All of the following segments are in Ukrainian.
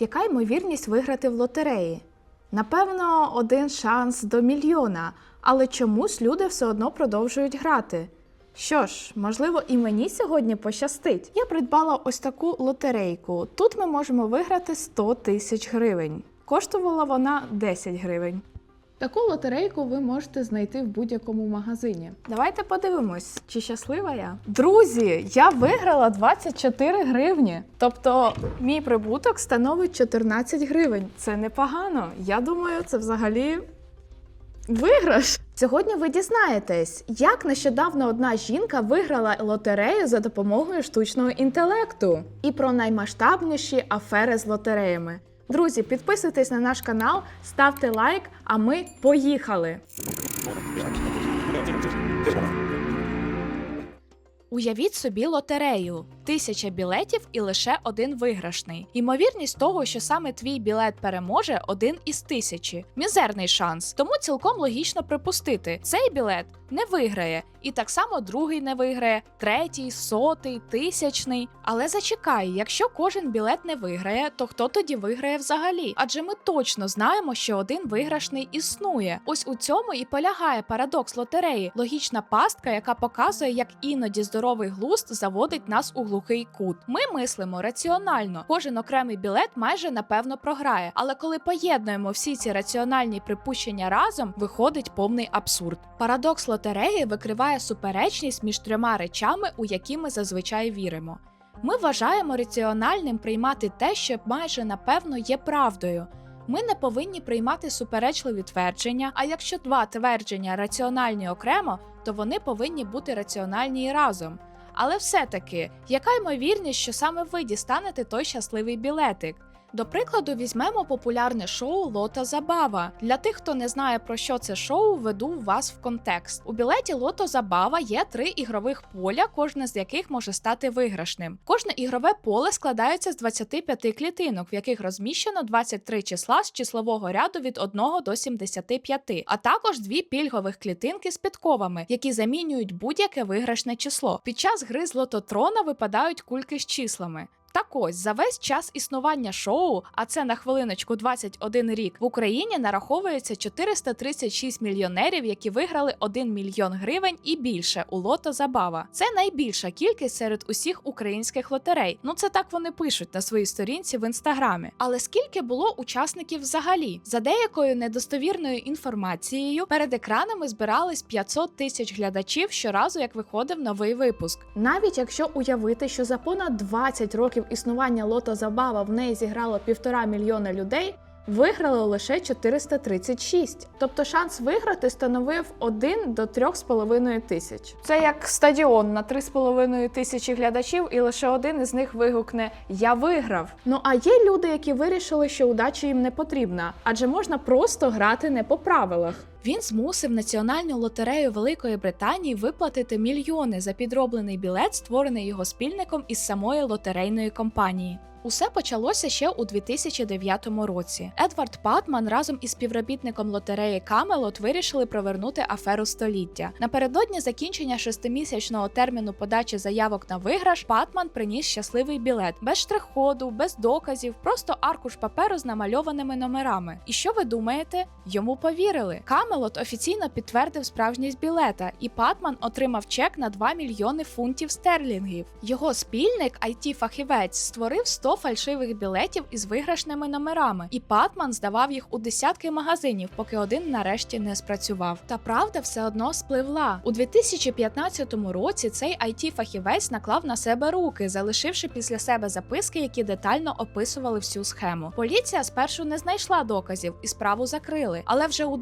Яка ймовірність виграти в лотереї? Напевно, один шанс до мільйона, але чомусь люди все одно продовжують грати. Що ж, можливо, і мені сьогодні пощастить. Я придбала ось таку лотерейку. Тут ми можемо виграти 100 тисяч гривень. Коштувала вона 10 гривень. Таку лотерейку ви можете знайти в будь-якому магазині. Давайте подивимось, чи щаслива я. Друзі, я виграла 24 гривні. Тобто мій прибуток становить 14 гривень. Це непогано. Я думаю, це взагалі виграш. Сьогодні ви дізнаєтесь, як нещодавно одна жінка виграла лотерею за допомогою штучного інтелекту і про наймасштабніші афери з лотереями. Друзі, підписуйтесь на наш канал, ставте лайк, а ми поїхали. Уявіть собі лотерею: тисяча білетів і лише один виграшний. Ймовірність того, що саме твій білет переможе, один із тисячі. Мізерний шанс. Тому цілком логічно припустити, цей білет не виграє, і так само другий не виграє, третій, сотий, тисячний. Але зачекай, якщо кожен білет не виграє, то хто тоді виграє взагалі? Адже ми точно знаємо, що один виграшний існує. Ось у цьому і полягає парадокс лотереї, логічна пастка, яка показує, як іноді здоровий глузд заводить нас у глухий кут. Ми мислимо раціонально. Кожен окремий білет майже напевно програє. Але коли поєднуємо всі ці раціональні припущення разом, виходить повний абсурд. Парадокс лотереї викриває суперечність між трьома речами, у які ми зазвичай віримо. Ми вважаємо раціональним приймати те, що майже напевно є правдою. Ми не повинні приймати суперечливі твердження, а якщо два твердження раціональні окремо, то вони повинні бути раціональні і разом. Але все-таки, яка ймовірність, що саме ви дістанете той щасливий білетик? До прикладу, візьмемо популярне шоу Лото Забава. Для тих, хто не знає про що це шоу, веду вас в контекст. У білеті Лото Забава є три ігрових поля, кожне з яких може стати виграшним. Кожне ігрове поле складається з 25 клітинок, в яких розміщено 23 числа з числового ряду від 1 до 75, а також дві пільгових клітинки з підковами, які замінюють будь-яке виграшне число. Під час гри з лототрона випадають кульки з числами. Так ось за весь час існування шоу, а це на хвилиночку 21 рік, в Україні нараховується 436 мільйонерів, які виграли 1 мільйон гривень і більше у лото забава. Це найбільша кількість серед усіх українських лотерей. Ну це так вони пишуть на своїй сторінці в інстаграмі. Але скільки було учасників взагалі? За деякою недостовірною інформацією перед екранами збирались 500 тисяч глядачів щоразу, як виходив новий випуск. Навіть якщо уявити, що за понад 20 років існування лото забава в неї зіграло півтора мільйона людей. Виграло лише 436. Тобто шанс виграти становив 1 до 3,5 тисяч. Це як стадіон на 3,5 тисячі глядачів, і лише один із них вигукне Я виграв. Ну а є люди, які вирішили, що удача їм не потрібна, адже можна просто грати не по правилах. Він змусив Національну лотерею Великої Британії виплатити мільйони за підроблений білет, створений його спільником із самої лотерейної компанії. Усе почалося ще у 2009 році. Едвард Патман разом із співробітником лотереї Камелот вирішили провернути аферу століття. Напередодні закінчення шестимісячного терміну подачі заявок на виграш Патман приніс щасливий білет без штрих-ходу, без доказів, просто аркуш паперу з намальованими номерами. І що ви думаєте? Йому повірили. Камелот офіційно підтвердив справжність білета, і Патман отримав чек на 2 мільйони фунтів стерлінгів. Його спільник, it фахівець створив 100 фальшивих білетів із виграшними номерами, і Патман здавав їх у десятки магазинів, поки один нарешті не спрацював. Та правда все одно спливла. У 2015 році цей it фахівець наклав на себе руки, залишивши після себе записки, які детально описували всю схему. Поліція спершу не знайшла доказів і справу закрили. Але вже у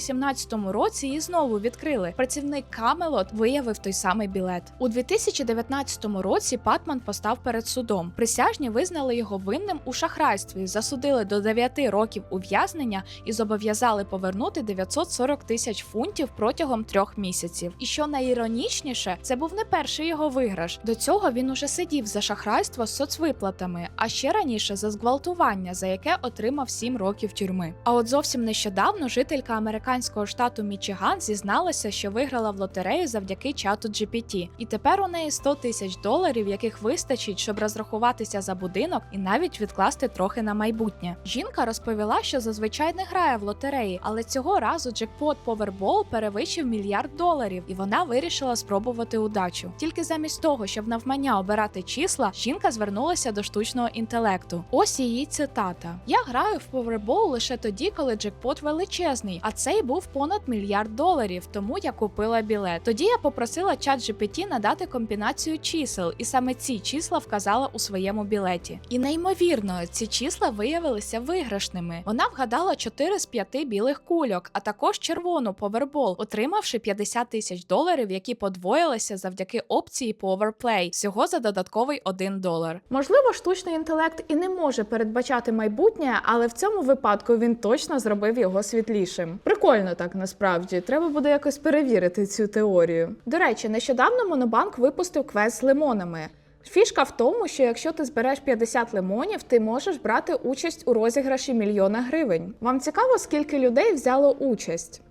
2017 році її знову відкрили. Працівник Камелот виявив той самий білет. У 2019 році Патман постав перед судом. Присяжні визнали його винним у шахрайстві, засудили до 9 років ув'язнення і зобов'язали повернути 940 тисяч фунтів протягом трьох місяців. І що найіронічніше, це був не перший його виграш. До цього він уже сидів за шахрайство з соцвиплатами, а ще раніше за зґвалтування, за яке отримав 7 років тюрми. А от зовсім нещодавно жителька американської американського штату Мічиган зізналася, що виграла в лотерею завдяки чату GPT. І тепер у неї 100 тисяч доларів, яких вистачить, щоб розрахуватися за будинок і навіть відкласти трохи на майбутнє. Жінка розповіла, що зазвичай не грає в лотереї, але цього разу джекпот Powerball перевищив мільярд доларів, і вона вирішила спробувати удачу. Тільки замість того, щоб навмання обирати числа, жінка звернулася до штучного інтелекту. Ось її цитата: Я граю в Powerball лише тоді, коли джекпот величезний, а цей був понад мільярд доларів, тому я купила білет. Тоді я попросила чат GPT надати комбінацію чисел, і саме ці числа вказала у своєму білеті. І неймовірно, ці числа виявилися виграшними. Вона вгадала 4 з 5 білих кульок, а також червону Powerball, отримавши 50 тисяч доларів, які подвоїлися завдяки опції Powerplay, всього за додатковий 1 долар. Можливо, штучний інтелект і не може передбачати майбутнє, але в цьому випадку він точно зробив його світлішим. Прикольно так насправді. Треба буде якось перевірити цю теорію. До речі, нещодавно Монобанк випустив квест з лимонами. Фішка в тому, що якщо ти збереш 50 лимонів, ти можеш брати участь у розіграші мільйона гривень. Вам цікаво, скільки людей взяло участь?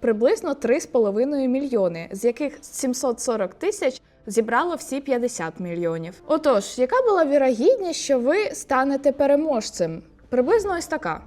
Приблизно 3,5 мільйони, з яких 740 тисяч зібрало всі 50 мільйонів. Отож, яка була вірогідність, що ви станете переможцем? Приблизно ось така.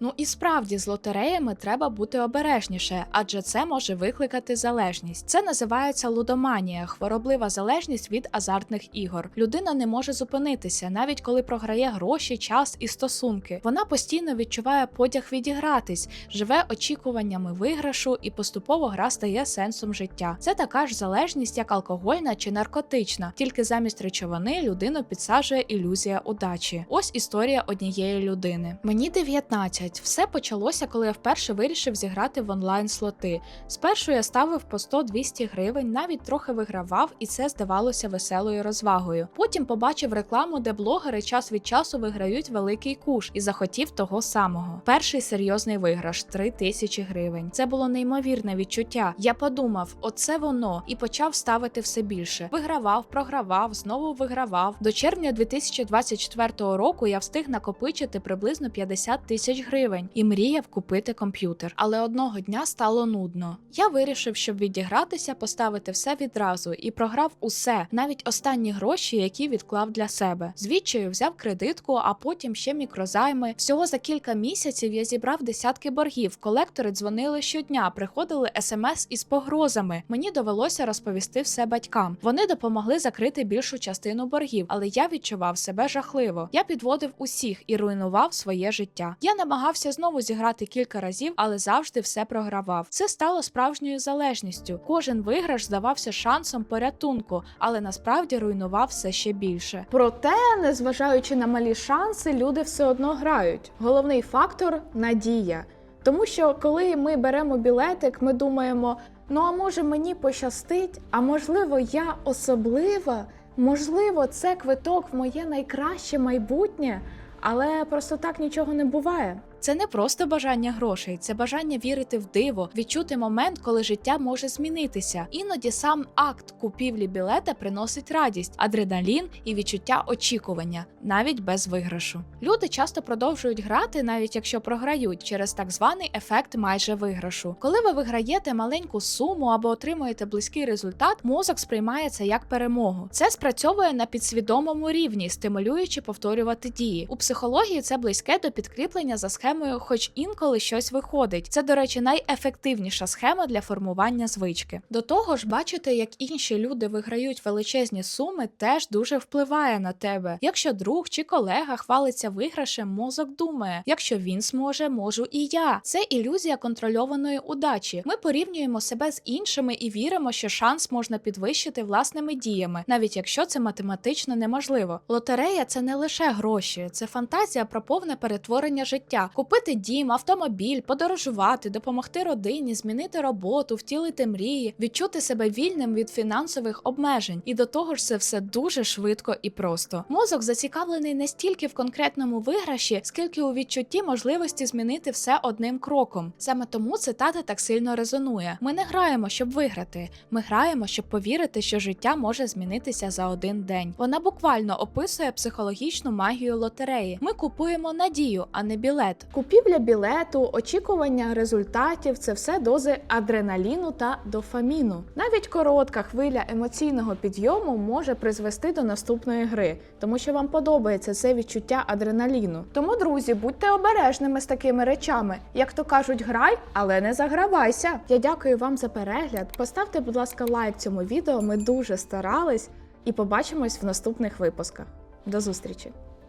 Ну і справді з лотереями треба бути обережніше, адже це може викликати залежність. Це називається лудоманія, хвороблива залежність від азартних ігор. Людина не може зупинитися, навіть коли програє гроші, час і стосунки. Вона постійно відчуває потяг відігратись, живе очікуваннями виграшу, і поступово гра стає сенсом життя. Це така ж залежність, як алкогольна чи наркотична, тільки замість речовини людину підсаджує ілюзія удачі. Ось історія однієї людини. Мені 19. Все почалося, коли я вперше вирішив зіграти в онлайн слоти. Спершу я ставив по 100-200 гривень, навіть трохи вигравав, і це здавалося веселою розвагою. Потім побачив рекламу, де блогери час від часу виграють великий куш і захотів того самого. Перший серйозний виграш 3 тисячі гривень. Це було неймовірне відчуття. Я подумав, оце воно, і почав ставити все більше. Вигравав, програвав, знову вигравав. До червня 2024 року я встиг накопичити приблизно 50 тисяч гривень і мріяв купити комп'ютер. Але одного дня стало нудно. Я вирішив, щоб відігратися, поставити все відразу і програв усе, навіть останні гроші, які відклав для себе. Звідчаю взяв кредитку, а потім ще мікрозайми. Всього за кілька місяців я зібрав десятки боргів. Колектори дзвонили щодня, приходили смс із погрозами. Мені довелося розповісти все батькам. Вони допомогли закрити більшу частину боргів, але я відчував себе жахливо. Я підводив усіх і руйнував своє життя. Я намагався знову зіграти кілька разів, але завжди все програвав. Це стало справжньою залежністю. Кожен виграш здавався шансом порятунку, але насправді руйнував все ще більше. Проте, незважаючи на малі шанси, люди все одно грають. Головний фактор надія. Тому що коли ми беремо білетик, ми думаємо: ну а може мені пощастить, а можливо, я особлива, можливо, це квиток в моє найкраще майбутнє, але просто так нічого не буває. Це не просто бажання грошей, це бажання вірити в диво, відчути момент, коли життя може змінитися. Іноді сам акт купівлі білета приносить радість, адреналін і відчуття очікування, навіть без виграшу. Люди часто продовжують грати, навіть якщо програють, через так званий ефект майже виграшу. Коли ви виграєте маленьку суму або отримуєте близький результат, мозок сприймає це як перемогу. Це спрацьовує на підсвідомому рівні, стимулюючи повторювати дії. У психології це близьке до підкріплення за схемою схемою, хоч інколи щось виходить. Це, до речі, найефективніша схема для формування звички. До того ж, бачити, як інші люди виграють величезні суми, теж дуже впливає на тебе. Якщо друг чи колега хвалиться виграшем, мозок думає: якщо він зможе, можу і я. Це ілюзія контрольованої удачі. Ми порівнюємо себе з іншими і віримо, що шанс можна підвищити власними діями, навіть якщо це математично неможливо. Лотерея це не лише гроші, це фантазія про повне перетворення життя купити дім, автомобіль, подорожувати, допомогти родині, змінити роботу, втілити мрії, відчути себе вільним від фінансових обмежень. І до того ж, це все дуже швидко і просто. Мозок зацікавлений не стільки в конкретному виграші, скільки у відчутті можливості змінити все одним кроком. Саме тому цитата так сильно резонує. Ми не граємо, щоб виграти. Ми граємо, щоб повірити, що життя може змінитися за один день. Вона буквально описує психологічну магію лотереї. Ми купуємо надію, а не білет. Купівля білету, очікування результатів це все дози адреналіну та дофаміну. Навіть коротка хвиля емоційного підйому може призвести до наступної гри, тому що вам подобається це відчуття адреналіну. Тому, друзі, будьте обережними з такими речами. Як то кажуть, грай, але не загравайся. Я дякую вам за перегляд. Поставте, будь ласка, лайк цьому відео. Ми дуже старались і побачимось в наступних випусках. До зустрічі!